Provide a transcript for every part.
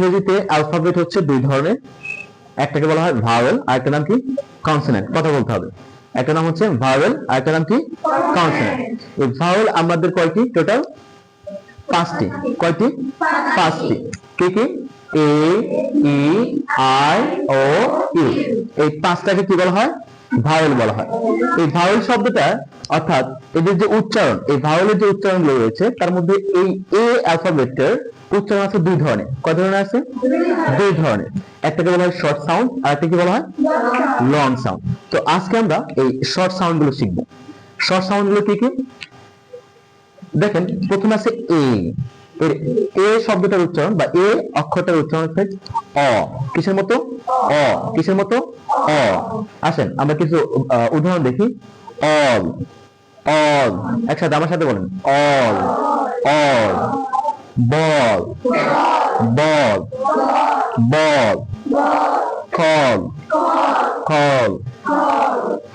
ইংরেজিতে অ্যালফাবেট হচ্ছে দুই ধরনের। একটাকে বলা হয় ভাওয়েল আর একটা নাম কি কনসোনেন্ট কথা বলতে হবে। একটা নাম হচ্ছে ভাওয়েল আর একটা নাম কি কনসোনেন্ট এই ভাওয়েল আমাদের কয়টি টোটাল পাঁচটি। কয়টি? পাঁচটি। কি কি? এ, ই, আই, ও ইউ এই পাঁচটাকে কি বলা হয়? ভাওয়েল বলা হয়। এই ভাওয়েল শব্দটা অর্থাৎ এদের যে উচ্চারণ, এই ভাওয়েলের যে উচ্চারণগুলো রয়েছে, তার মধ্যে এই এ অ্যালফাবেটের উচ্চারণ আছে দুই ধরনের। কয় ধরনের আছে? দুই ধরনের। একটাকে বলা হয় শর্ট সাউন্ড আর একটাকে বলা হয় লং সাউন্ড তো আজকে আমরা এই শর্ট সাউন্ডগুলো শিখব। শর্ট সাউন্ডগুলো কি কি? দেখেন, প্রথমে আছে এ এর এ শব্দটার উচ্চারণ বা এ অক্ষরটার উচ্চারণ হচ্ছে অ। কিসের মতো? অ। কিসের মতো? অ। আসেন, আমরা কিছু উদাহরণ দেখি। অল। অল, একসাথে আমার সাথে বলেন। All all, ball ball ball call call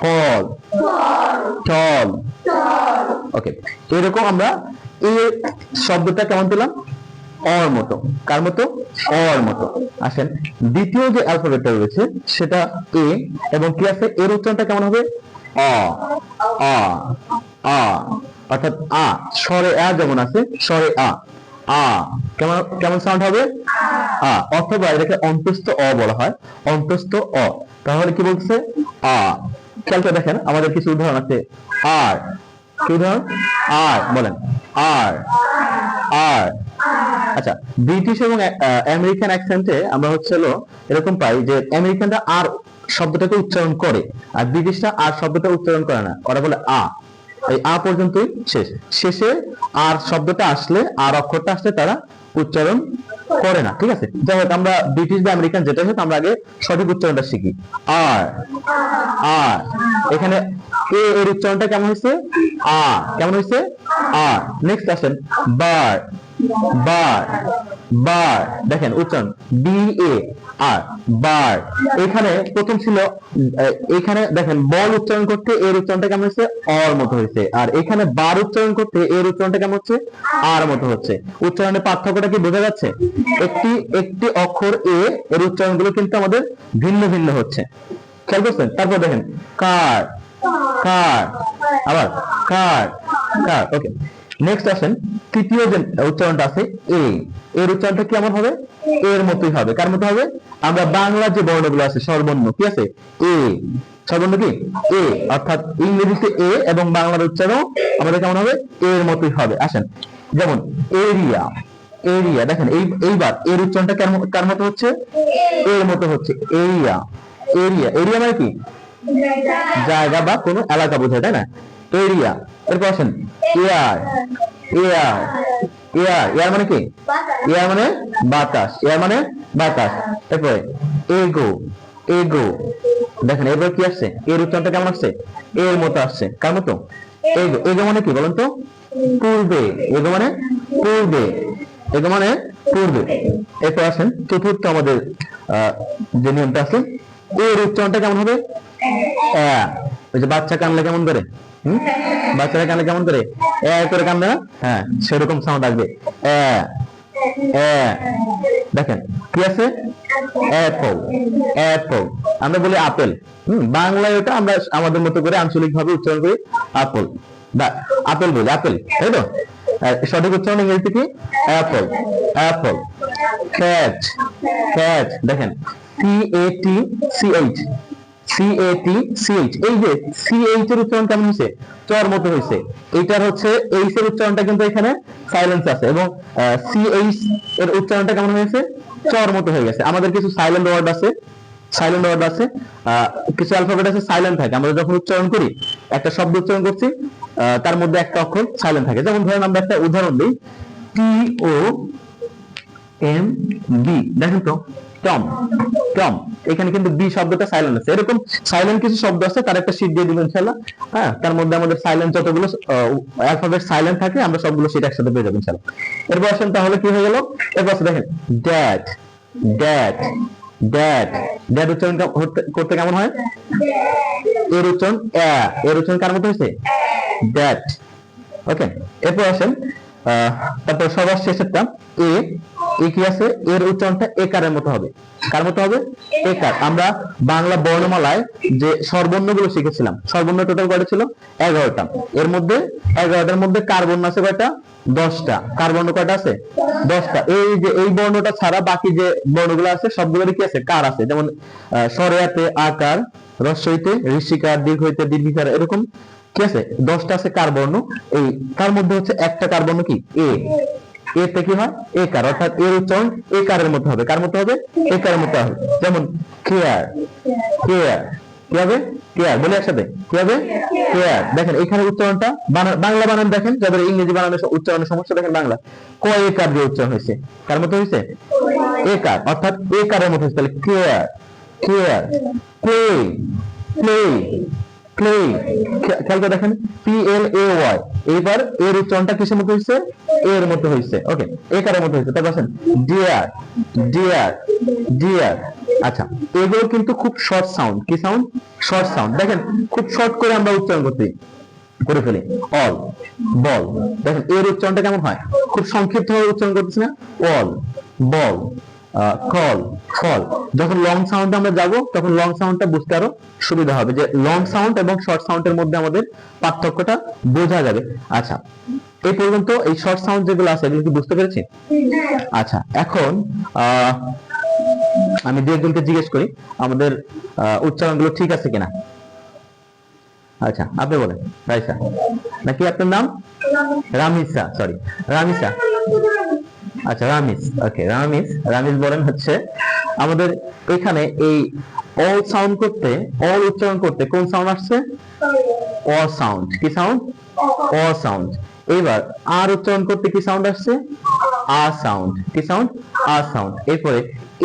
call চল। ওকে এরকম আমরা এই শব্দটা কেমন পেলাম? অর মতো। কার মতো? অর মতো। আসেন, দ্বিতীয় যে অ্যালফাবেটটা রয়েছে, সেটা এ এবং কি আছে? এর উচ্চারণটা কেমন হবে? অ আ আ, অর্থাৎ আ, স্বরে আ যেমন আছে, স্বরে আ আ, কেমন কেমন সাউন্ড হবে? আ, অথবা এটাকে অন্তস্থ অ বলা হয়, অন্তস্থ অ। তাহলে কি বলছে? আ, খেয়াল দেখেন, আমাদের কিছু উদাহরণ আছে। আর, কি উদাহরণ? আর, বলেন। আর আর। আচ্ছা ব্রিটিশ এবং আমেরিকান অ্যাকসেন্টে আমরা হচ্ছে এরকম পাই যে, আমেরিকানরা আর শব্দটাকে উচ্চারণ করে। আর ব্রিটিশরা আর শব্দটা উচ্চারণ করে না। ওরা বলে আ। এই আ পর্যন্তই শেষ। শেষে আর শব্দটা আসলে, আর অক্ষরটা আসলে তারা উচ্চারণ করে না। ঠিক আছে? যাই হোক, আমরা ব্রিটিশ বা আমেরিকান যেটা হোক, আমরা আগে সঠিক উচ্চারণটা শিখি। আর আর। এখানে এ এর উচ্চারণটা কেমন হয়েছে? আ। কেমন হয়েছে? আ নেক্সট আসেন। বার। বার। বার, দেখেন উচ্চারণ বি এ আর, বার। এখানে প্রথম ছিল এখানে দেখেন, বল উচ্চারণ করতে এর উচ্চারণটা কেমন হচ্ছে? অর মতো হয়েছে। আর এখানে বার উচ্চারণ করতে এর উচ্চারণটা কেমন হচ্ছে? আর মতো হচ্ছে। উচ্চারণের পার্থক্যটা কি বোঝা যাচ্ছে? একটি একটি অক্ষর এ এর উচ্চারণগুলো কিন্তু আমাদের ভিন্ন ভিন্ন হচ্ছে। খেয়াল করছেন? তারপর দেখেন, কার কার, আবার কার কার, ওকে। নেক্সট আসেন তৃতীয় যে উচ্চারণটা আছে এ এর উচ্চারণটা কেমন হবে? এর মতোই হবে। কার মতো হবে? আমরা বাংলার যে বর্ণগুলো আছে সর্বর্ণ কি আছে? এ সর্বর্ণ কি? এ অর্থাৎ ইংরেজিতে এ এবং বাংলার উচ্চারণ আমাদের কেমন হবে? এর মতোই হবে। আসেন যেমন এরিয়া এরিয়া দেখেন এই এইবার এর উচ্চারণটা কেমন কার মতো হচ্ছে? এর মতো হচ্ছে এরিয়া এরিয়া এরিয়া মানে কি? জায়গা বা কোনো এলাকা বোঝায় তাই না? এরিয়া এরপর আসেন এয়ার এয়ার এয়ার এয়ার মানে কি? এয়ার মানে বাতাস। এয়ার মানে বাতাস। এরপরে এগো এগো দেখেন কি আসছে? এর উচ্চারণটা কেমন আসছে? এর মতো আসছে। কার মতো? এগো এগো মানে কি বলেন তো? পূর্বে। এগো মানে পূর্বে। এগো মানে পূর্বে। এরপর আসেন, চতুর্থ আমাদের যে নিয়মটা আছে, এর উচ্চারণটা কেমন হবে। ওই যে বাচ্চা কানলে কেমন করে? বাচ্চারা কানলে কেমন করে? এ করে কান্দে না? হ্যাঁ সেরকম সাউন্ড আসবে। অ্যা। দেখেন, কি আছে? Apple apple. আমরা বলি আপেল। হুম, বাংলায় ওটা আমরা আমাদের মতো করে আঞ্চলিক ভাবে উচ্চারণ করি আপেল। বা আপেল বলি, আপেল, তাই তো? সঠিক উচ্চারণ ইংরেজিতে কি? Apple apple. ক্যাচ ক্যাচ, দেখেন C A T C H T এই যে এইচ এর উচ্চারণ কেমন হয়েছে? চর মতো হয়েছে। এইটার হচ্ছে এইচ এর উচ্চারণটা কিন্তু এখানে সাইলেন্স আছে এবং এইচ এর উচ্চারণটা কেমন হয়েছে? চর মতো হয়ে গেছে। আমাদের কিছু সাইলেন্ট ওয়ার্ড আছে সাইলেন্ট ওয়ার্ড আছে কিছু অ্যালফাবেট আছে সাইলেন্ট থাকে। আমরা যখন উচ্চারণ করি, একটা শব্দ উচ্চারণ করছি তার মধ্যে একটা অক্ষর সাইলেন্ট থাকে। যেমন ধরেন আমরা একটা উদাহরণ দিই টি ও এম বি দেখেন তো টম টম এখানে কিন্তু বি শব্দটা সাইলেন্ট আছে। এরকম সাইলেন্ট কিছু শব্দ আছে, তার একটা শীট দিয়ে দিবেন ইনশাআল্লাহ হ্যাঁ তার মধ্যে আমাদের সাইলেন্ট যতগুলো অ্যালফাবেট সাইলেন্ট থাকে, আমরা সবগুলো শীট একসাথে পেয়ে যাব ইনশাআল্লাহ এরপর আসেন তাহলে কি হয়ে গেল? এরপর দেখেন ড্যাড ড্যাড ড্যাড ড্যাড উচ্চারণ করতে কেমন হয়? এর উচ্চারণ অ্যা এর উচ্চারণ কার মতো হয়েছে? ড্যাড ওকে এরপর আসেন তারপর সবার শেষেরটা, এ এ আছে? এর উচ্চারণটা একারের মতো হবে। কার মতো হবে? একার। আমরা বাংলা বর্ণমালায় যে শিখেছিলাম স্বরবর্ণ টোটাল কয়টা ছিল? এগারোটা। এর মধ্যে এগারোটার মধ্যে কার বর্ণ আছে কয়টা? দশটা। কার বর্ণ কয়টা আছে? দশটা। এই যে এই বর্ণটা ছাড়া বাকি যে বর্ণগুলো আছে সবগুলোরই কি আছে? কার আছে? যেমন আহ, স্বরেয়াতে আকার ঋষিকার দীর্ঘ হইতে দীর্ঘিকার এরকম কি আছে? দশটা আছে কার বর্ণ। এই তার মধ্যে হচ্ছে একটা কার বর্ণ কি? এ। এতে কি হয়? এ কার, অর্থাৎ এর উচ্চারণ এ কারের মতো হবে। কার মতো হবে? এ কারের মতো হবে। যেমন কেয়ার কেয়ার কি হবে? কেয়ার বলে একসাথে। কি হবে? কেয়ার দেখেন, এখানে উচ্চারণটা বাংলা বানান দেখেন, যাদের ইংরেজি বানানোর উচ্চারণের সমস্যা দেখেন বাংলা। ক, এ কার দিয়ে উচ্চারণ হয়েছে? কার মতো হয়েছে? এ কার, অর্থাৎ এ কারের মতো হয়েছে। তাহলে care care play play play খেয়াল দেখেন পি এল এ ওয়াই এইবার এর উচ্চারণটা কিসের মতো হয়েছে? এর মতো হয়েছে। ওকে মতো হয়েছে। তারপর ডিয়ার ডিয়ার ডিয়ার আচ্ছা এগুলো কিন্তু খুব শর্ট সাউন্ড কি সাউন্ড শর্ট সাউন্ড দেখেন, খুব শর্ট করে আমরা উচ্চারণ করতে করে ফেলি। অল বল দেখেন, এর উচ্চারণটা কেমন হয়? খুব সংক্ষিপ্ত ভাবে উচ্চারণ করতেছি না? অল বল কল ফল যখন লং সাউন্ড আমরা যাব, তখন লং সাউন্ডটা বুঝতে আরও সুবিধা হবে যে লং সাউন্ড এবং শর্ট সাউন্ডের মধ্যে আমাদের পার্থক্যটা বোঝা যাবে। আচ্ছা এই পর্যন্ত এই শর্ট সাউন্ড যেগুলো আছে, এগুলো কি বুঝতে পেরেছি? আচ্ছা এখন আমি দু একজনকে জিজ্ঞেস করি, আমাদের উচ্চারণগুলো ঠিক আছে কিনা? আচ্ছা আপনি বলেন, রাইসা। নাকি আপনার নাম? রামিসা সরি রামিসা। আচ্ছা রামিস ওকে রামিস রামিস বলেন হচ্ছে আমাদের এখানে এই অল সাউন্ড করতে অল উচ্চারণ করতে কোন সাউন্ড আসছে? অ সাউন্ড কি সাউন্ড অ সাউন্ড এবার আর উচ্চারণ করতে কি সাউন্ড আসছে? আ সাউন্ড কি সাউন্ড আ সাউন্ড এরপরে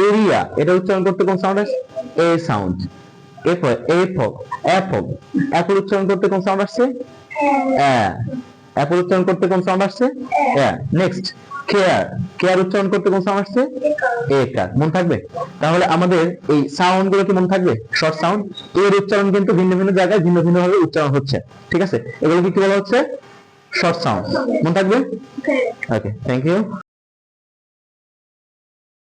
এরিয়া, এটা উচ্চারণ করতে কোন সাউন্ড আসছে? এ সাউন্ড এরপরে এফক এফক অ্যাপল উচ্চারণ করতে কোন সাউন্ড আসছে? অ্যাপল উচ্চারণ করতে কোন সাউন্ড আসছে? নেক্সট কেয়ার কেয়ার উচ্চারণ করতে কোন সাউন্ড আসছে? একার মন থাকবে? তাহলে আমাদের এই সাউন্ডগুলো কি মন থাকবে? শর্ট সাউন্ড এর উচ্চারণ কিন্তু ভিন্ন ভিন্ন জায়গায় ভিন্ন ভিন্ন ভাবে উচ্চারণ হচ্ছে। ঠিক আছে? এগুলো কি কি বলা হচ্ছে? শর্ট সাউন্ড মন থাকবে? Okay thank you